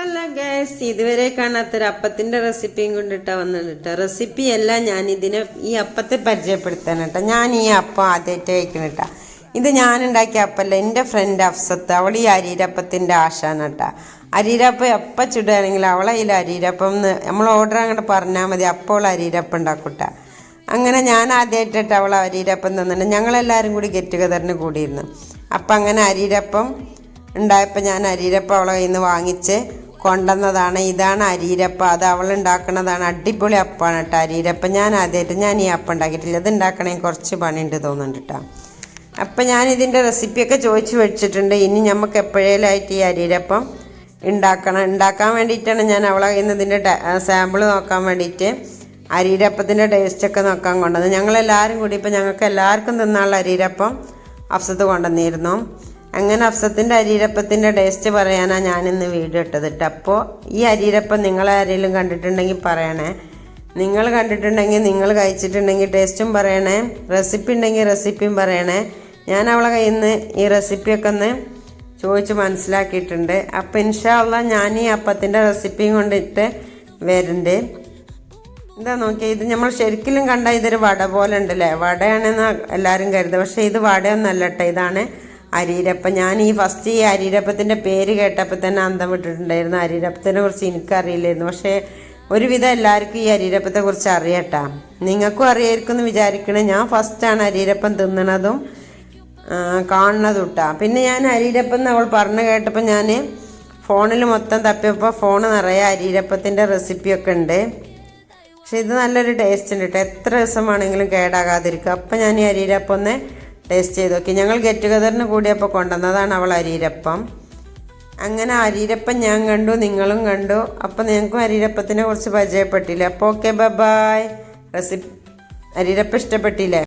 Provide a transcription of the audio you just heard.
Hello guys ഇതുവരെ കാണാത്തൊരു അപ്പത്തിന്റെ റെസിപ്പിയും കൊണ്ടിട്ടാ വന്നിട്ട് റെസിപ്പി അല്ല ഞാൻ ഇതിനെ ഈ അപ്പത്തെ പരിചയപ്പെടുത്താൻ കേട്ടോ ഞാൻ ഈ അപ്പം ആദ്യമായിട്ട് കഴിക്കണട്ടാ ഇത് ഞാൻ ഉണ്ടാക്കിയ അപ്പല്ല എന്റെ ഫ്രണ്ട് അഫ്സത്ത്. അവൾ ഈ അരീരപ്പത്തിന്റെ ആശാണ് കേട്ടോ അരീരപ്പം എപ്പം ചുടുകയാണെങ്കിൽ അവളെ ഇതിൽ അരീരപ്പം എന്ന് നമ്മൾ ഓർഡർ അങ്ങോട്ട് പറഞ്ഞാൽ മതി. അപ്പോൾ അരീരപ്പം ഉണ്ടാക്കൂട്ട അങ്ങനെ ഞാൻ ആദ്യമായിട്ടിട്ട് അവൾ അരീരപ്പം തന്നിട്ട് ഞങ്ങളെല്ലാവരും കൂടി ഗെറ്റ് ടുഗദറിന് കൂടിയിരുന്നു. അപ്പം അങ്ങനെ അരീരപ്പം ഉണ്ടായപ്പോൾ ഞാൻ അരീരപ്പം അവളെ കയ്യിൽ നിന്ന് വാങ്ങിച്ച് കൊണ്ടുവന്നതാണ്. ഇതാണ് അരിയിരപ്പ അത് അവൾ ഉണ്ടാക്കുന്നതാണ് അടിപൊളി അപ്പാണ് കേട്ടോ അരിയിരപ്പ ഞാൻ ആദ്യമായിട്ട് ഞാൻ ഈ അപ്പം ഉണ്ടാക്കിയിട്ടില്ല. ഇത് ഉണ്ടാക്കണേ കുറച്ച് പണിയുണ്ട് തോന്നുന്നുണ്ട് കേട്ടോ. അപ്പം ഞാൻ ഇതിന്റെ റെസിപ്പിയൊക്കെ ചോദിച്ചു വെച്ചിട്ടുണ്ട്. ഇനി നമുക്ക് എപ്പോഴേലായിട്ട് ഈ അരിയിരപ്പം ഉണ്ടാക്കണം? ഉണ്ടാക്കാൻ വേണ്ടിയിട്ടാണ് ഞാൻ അവളെ ഇന്ന് ഇതിന്റെ സാമ്പിൾ നോക്കാൻ വേണ്ടിയിട്ട് അരിയിരപ്പത്തിന്റെ ടേസ്റ്റൊക്കെ നോക്കാൻ കൊണ്ടുവന്നത്. ഞങ്ങളെല്ലാവരും കൂടി ഇപ്പം ഞങ്ങൾക്ക് എല്ലാവർക്കും തിന്നാനുള്ള അരിയിരപ്പം അഫ്സത്ത് കൊണ്ടുവന്നിരുന്നു. അങ്ങനെ അഫ്സത്തിന്റെ അരിയിരപ്പത്തിന്റെ ടേസ്റ്റ് പറയാനാണ് ഞാനിന്ന് വീഡിയോ ഇട്ടത് കേട്ടോ അപ്പോൾ ഈ അരിയിരപ്പം നിങ്ങളെ ആരെങ്കിലും കണ്ടിട്ടുണ്ടെങ്കിൽ പറയണേ. നിങ്ങൾ കണ്ടിട്ടുണ്ടെങ്കിൽ നിങ്ങൾ കഴിച്ചിട്ടുണ്ടെങ്കിൽ ടേസ്റ്റും പറയണേ. റെസിപ്പി ഉണ്ടെങ്കിൽ റെസിപ്പിയും പറയണേ. ഞാൻ അവളെ കയ്യിൽ നിന്ന് ഈ റെസിപ്പിയൊക്കെ ഒന്ന് ചോദിച്ച് മനസ്സിലാക്കിയിട്ടുണ്ട്. അപ്പം ഇൻഷാള്ള ഞാൻ ഈ അപ്പത്തിന്റെ റെസിപ്പിയും കൊണ്ടിട്ട് വരുന്നുണ്ട് എന്താ നോക്കിയാൽ ഇത് നമ്മൾ ശരിക്കും കണ്ട ഇതൊരു വട പോലെ ഉണ്ടല്ലേ? വടയാണെന്ന് എല്ലാവരും കരുതുക പക്ഷേ ഇത് വടയൊന്നല്ല കേട്ടോ ഇതാണ് അരീരപ്പം. ഞാൻ ഈ ഫസ്റ്റ് ഈ അരീരപ്പത്തിന്റെ പേര് കേട്ടപ്പോൾ തന്നെ അന്തം വിട്ടിട്ടുണ്ടായിരുന്നു. അരീരപ്പത്തിനെ കുറിച്ച് എനിക്കറിയില്ലായിരുന്നു. പക്ഷേ ഒരുവിധം എല്ലാവർക്കും ഈ അരീരപ്പത്തെ കുറിച്ച് അറിയട്ടാ. നിങ്ങൾക്കും അറിയായിരിക്കും എന്ന് വിചാരിക്കണേ. ഞാൻ ഫസ്റ്റാണ് അരീരപ്പം തിന്നണതും ആ, കാണുന്നതും കേട്ടാ പിന്നെ ഞാൻ അരീരപ്പം എന്ന് അവൾ പറഞ്ഞു കേട്ടപ്പോൾ ഞാൻ ഫോണിൽ മൊത്തം തപ്പിയപ്പോൾ ഫോൺ നിറയെ അരീരപ്പത്തിന്റെ റെസിപ്പിയൊക്കെ ഉണ്ട്. പക്ഷെ ഇത് നല്ലൊരു ടേസ്റ്റ് ഉണ്ട് കേട്ടോ എത്ര ദിവസം വേണമെങ്കിലും കേടാകാതിരിക്കും. അപ്പം ഞാൻ ഈ അരീരപ്പം ഒന്ന് ടേസ്റ്റ് ചെയ്ത് നോക്കി. ഞങ്ങൾ ഗെറ്റ് ടുഗദറിന് കൂടിയപ്പോൾ കൊണ്ടുവന്നതാണ് അവൾ അരിയിരപ്പം അങ്ങനെ അരിയിരപ്പം ഞാൻ കണ്ടു നിങ്ങളും കണ്ടു. അപ്പോൾ നിങ്ങൾക്കും അരിയിരപ്പത്തിനെ കുറിച്ച് പരിചയപ്പെട്ടില്ലേ. അപ്പോൾ ഓക്കെ ബൈ റെസിപ്പി അരിയിരപ്പം ഇഷ്ടപ്പെട്ടില്ലേ?